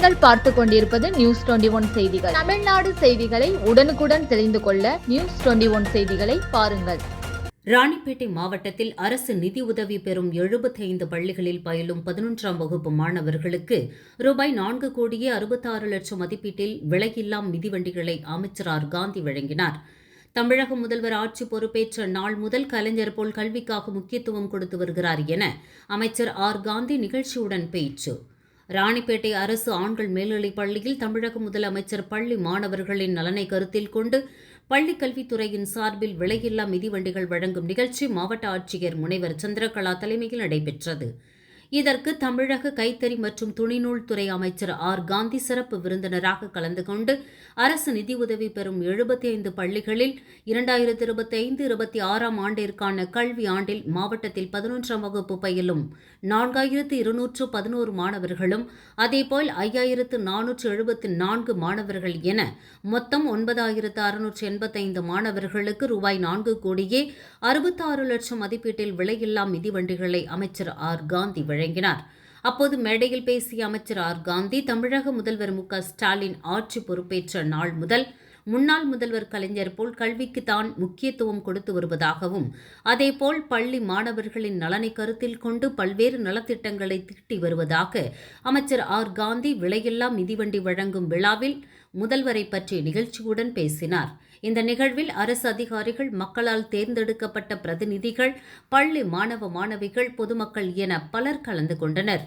பார்த்து கொண்டிருப்பது news twenty one செய்திகள். தமிழ்நாடு செய்திகளை உடனுக்குடன் தெரிந்து கொள்ள நியூஸ் டுவெண்டி ஒன் செய்திகளை பாருங்கள். ராணிப்பேட்டை மாவட்டத்தில் அரசு நிதி உதவி பெறும் எழுபத்தைந்து பள்ளிகளில் பயிலும் பதினொன்றாம் வகுப்பு மாணவர்களுக்கு ரூபாய் நான்கு கோடியே அறுபத்தாறு லட்சம் மதிப்பீட்டில் விலையில்லா மிதிவண்டிகளை அமைச்சர் ஆர். காந்தி வழங்கினார். தமிழக முதல்வர் ஆட்சி பொறுப்பேற்ற நாள் முதல் கலைஞர் போல் கல்விக்காக முக்கியத்துவம் கொடுத்து வருகிறார் என அமைச்சர் ஆர். காந்தி நிகழ்ச்சியுடன் பேச்சு. ராணிப்பேட்டை அரசு ஆண்கள் மேல்நிலைப் பள்ளியில் தமிழக முதலமைச்சர் பள்ளி மாணவர்களின் நலனை கருத்தில் கொண்டு பள்ளிக் கல்வித்துறையின் சார்பில் விலையில்லா மிதிவண்டிகள் வழங்கும் நிகழ்ச்சி மாவட்ட ஆட்சியர் முனைவர் சந்திரகலா தலைமையில் நடைபெற்றது. இதற்கு தமிழக கைத்தறி மற்றும் துணிநூல் துறை அமைச்சர் ஆர். காந்தி சிறப்பு விருந்தினராக கலந்து கொண்டு அரசு நிதியுதவி பெறும் எழுபத்தி ஐந்து பள்ளிகளில் இரண்டாயிரத்தி இருபத்தி ஐந்து இருபத்தி ஆறாம் ஆண்டிற்கான கல்வி ஆண்டில் மாவட்டத்தில் பதினொன்றாம் வகுப்பு பயிலும் நான்காயிரத்து இருநூற்று பதினோரு மாணவர்களும் அதேபோல் ஐயாயிரத்து நானூற்று எழுபத்தி நான்கு மாணவர்கள் என மொத்தம் ஒன்பதாயிரத்து அறுநூற்று எண்பத்தைந்து மாணவர்களுக்கு ரூபாய் நான்கு கோடியே அறுபத்தாறு லட்சம் மதிப்பீட்டில் விலையில்லா மிதிவண்டிகளை அமைச்சர் ஆர். காந்தி வழங்கினார். வழங்கினார். அப்போது மேடையில் பேசிய அமைச்சர் ஆர். காந்தி தமிழக முதல்வர் மு. ஸ்டாலின் ஆட்சி பொறுப்பேற்ற நாள் முதல் முன்னாள் முதல்வர் கலைஞர் போல் கல்விக்கு தான் முக்கியத்துவம் கொடுத்து வருவதாகவும் அதேபோல் பள்ளி மாணவர்களின் நலனை கருத்தில் கொண்டு பல்வேறு நலத்திட்டங்களை தீட்டி வருவதாக அமைச்சர் ஆர். காந்தி விலையில்லா மிதிவண்டி வழங்கும் விழாவில் முதல்வரை பற்றி நிகழ்ச்சியுடன் பேசினார். இந்த நிகழ்வில் அரசு அதிகாரிகள் மக்களால் தேர்ந்தெடுக்கப்பட்ட பிரதிநிதிகள் பள்ளி மாணவ மாணவிகள் பொதுமக்கள் என பலர் கலந்து கொண்டனர்.